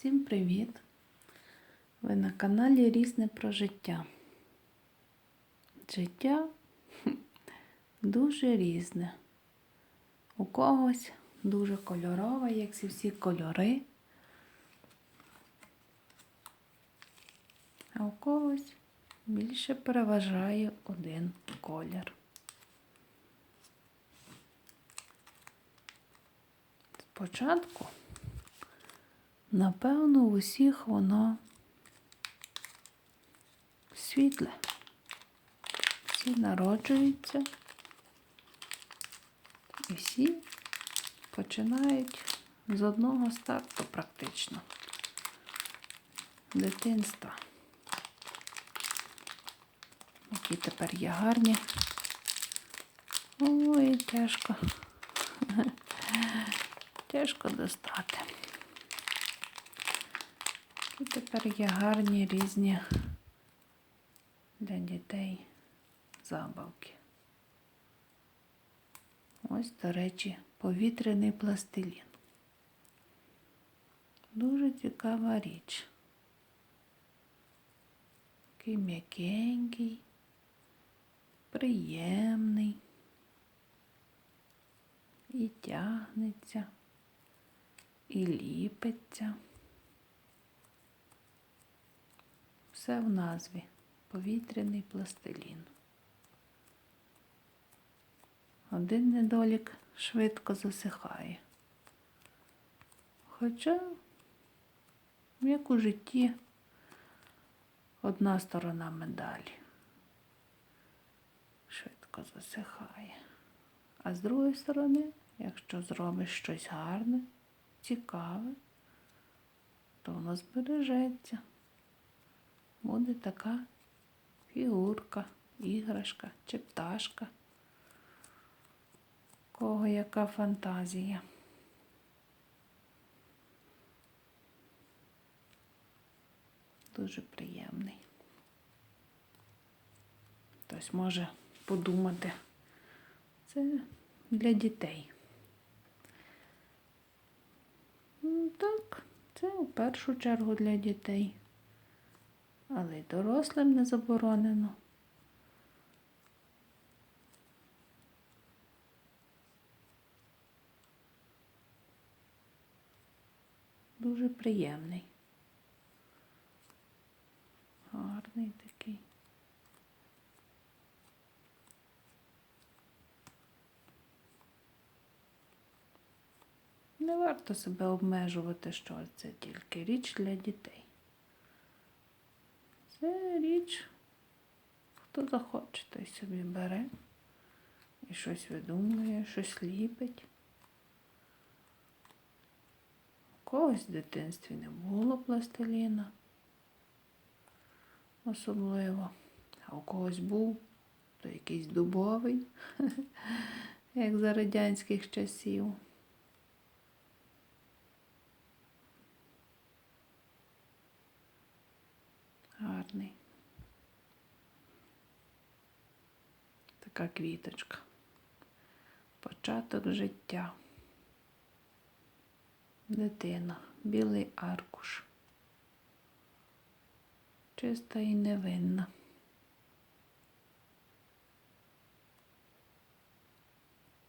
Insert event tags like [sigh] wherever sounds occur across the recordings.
Всім привіт! Ви на каналі Різне про життя. Життя [laughs] дуже різне. У когось дуже кольорове, як всі всі кольори. А у когось більше переважає один колір. Спочатку Напевно, у усіх воно світле. Всі народжуються і всі починають з одного старту практично. Дитинства. Які тепер є гарні. Ой, тяжко. [laughs] Тяжко достати. І тепер є гарні різні для дітей забавки. Ось, до речі, повітряний пластилін. Дуже цікава річ. Такий м'якенький, приємний і тягнеться, і ліпиться. Все в назві повітряний пластилін. Один недолік швидко засихає. Хоча, як у житті, одна сторона медалі швидко засихає. А з другої сторони, якщо зробиш щось гарне, цікаве, то воно збережеться буде така фігурка, іграшка чи пташка. Кого яка фантазія. Дуже приємний. Хтось може подумати, це для дітей. Так, це у першу чергу для дітей але й дорослим не заборонено. Дуже приємний. Гарний такий. Не варто себе обмежувати, що це тільки річ для дітей. Це річ, хто захоче, той собі бере і щось видумує, щось ліпить. У когось в дитинстві не було пластиліна особливо, а у когось був, то якийсь дубовий, [laughs] як за радянських часів. гарний. Така квіточка. Початок життя. Дитина, білий аркуш. Чиста і невинна.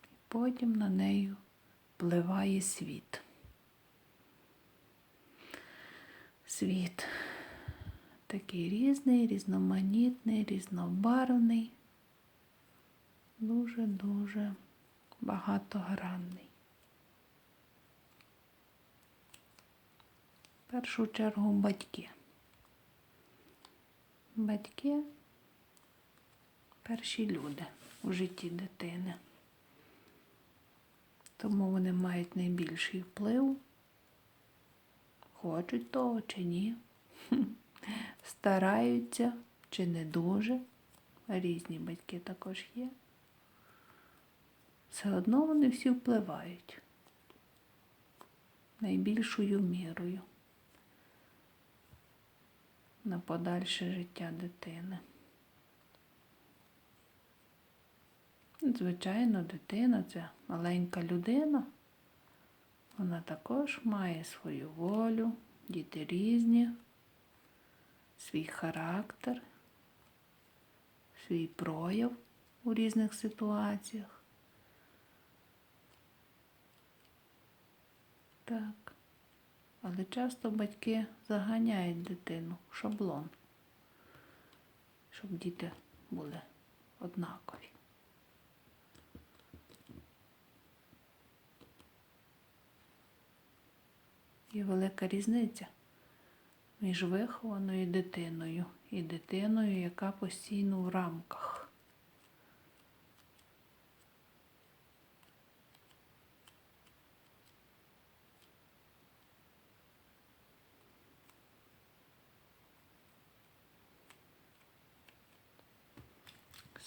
І потім на нею впливає світ. Світ такий різний, різноманітний, різнобарвний, дуже-дуже багатогранний. В першу чергу батьки. Батьки перші люди у житті дитини. Тому вони мають найбільший вплив, хочуть того чи ні [laughs] стараються чи не дуже, різні батьки також є. Все одно вони всі впливають найбільшою мірою на подальше життя дитини. Звичайно, дитина це маленька людина, вона також має свою волю, Діти різні, свій характер, свій прояв у різних ситуаціях. Так. Але часто батьки заганяють дитину в шаблон, щоб діти були однакові. Є велика різниця між вихованою дитиною і дитиною, яка постійно в рамках.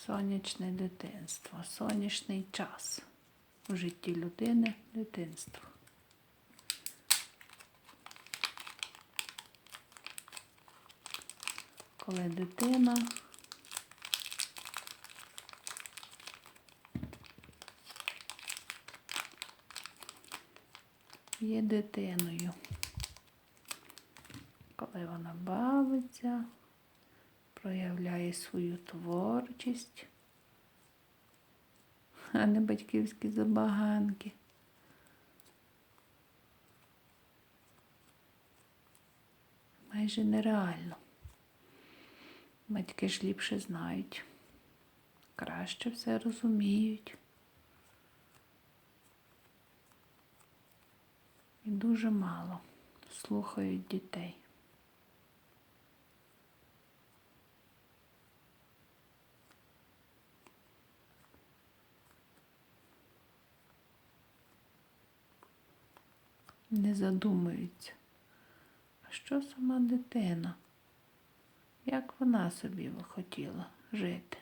Сонячне дитинство, сонячний час у житті людини дитинство. Коли дитина є дитиною, коли вона бавиться, проявляє свою творчість, а не батьківські забаганки. Майже нереально. Батьки ж ліпше знають, краще все розуміють. І дуже мало слухають дітей. Не задумуються, а що сама дитина? Як вона собі хотіла жити?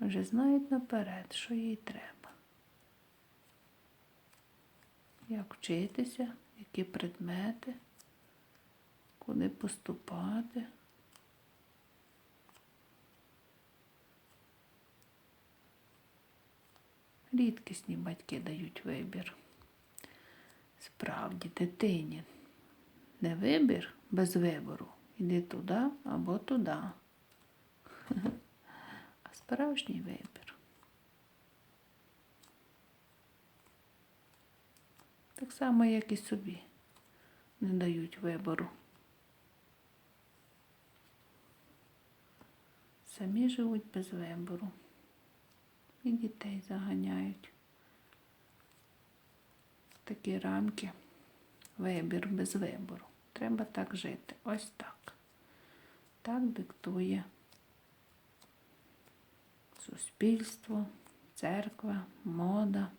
Вже знають наперед, що їй треба. Як вчитися, які предмети, куди поступати. Рідкісні батьки дають вибір. Справді, дитині не вибір без вибору. Іди туди або туди. А справжній вибір. Так само, як і собі не дають вибору. Самі живуть без вибору. І дітей заганяють. Такі рамки. Вибір без вибору. Треба так жити. Ось так. Так диктує суспільство, церква, мода,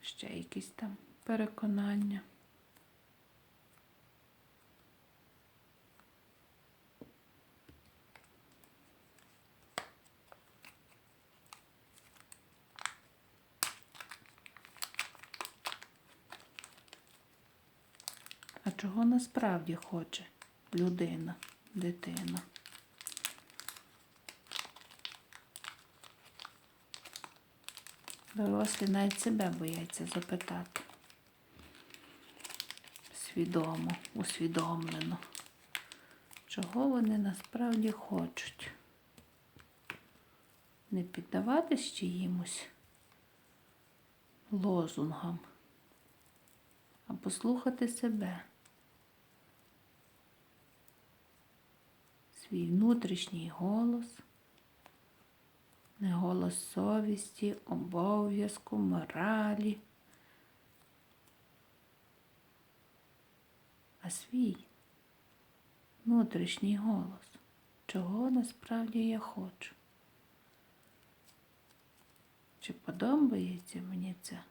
ще якісь там переконання. Чого насправді хоче людина, дитина? Дорослі навіть себе бояться запитати. Свідомо, усвідомлено. Чого вони насправді хочуть? Не піддаватись чиїмось лозунгам, а послухати себе. Свій внутрішній голос не голос совісті, обов'язку, моралі, а свій внутрішній голос, чого насправді я хочу. Чи подобається мені це,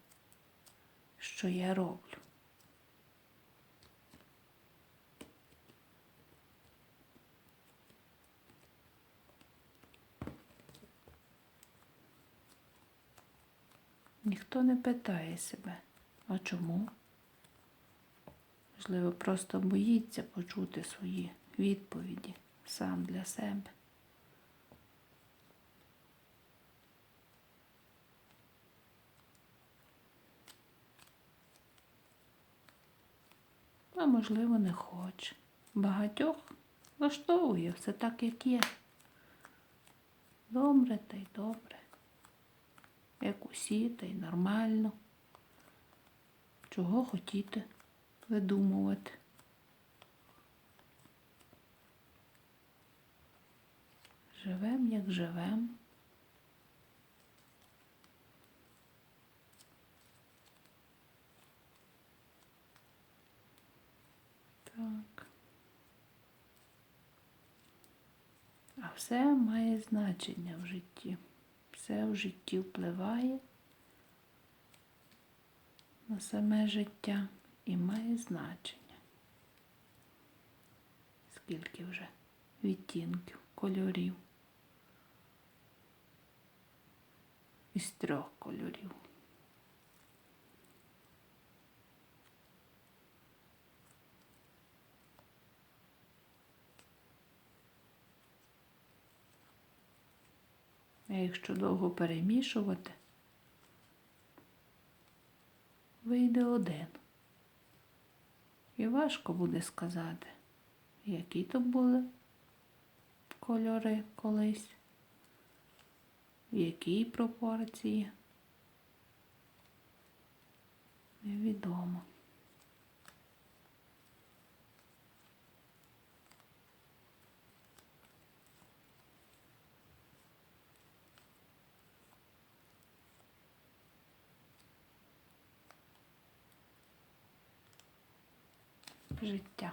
що я роблю? Ніхто не питає себе, а чому? Можливо, просто боїться почути свої відповіді сам для себе. а можливо, не хоче. Багатьох влаштовує все так, як є. Добре та й добре. Як усі, та й нормально. Чого хотіти видумувати. Живем, як живем. Так. А все має значення в житті. Все в житті впливає на саме життя і має значення. Скільки вже відтінків, кольорів. Із трьох кольорів. А якщо довго перемішувати, вийде один. І важко буде сказати, які то були кольори колись, в якій пропорції. Невідомо. Життя.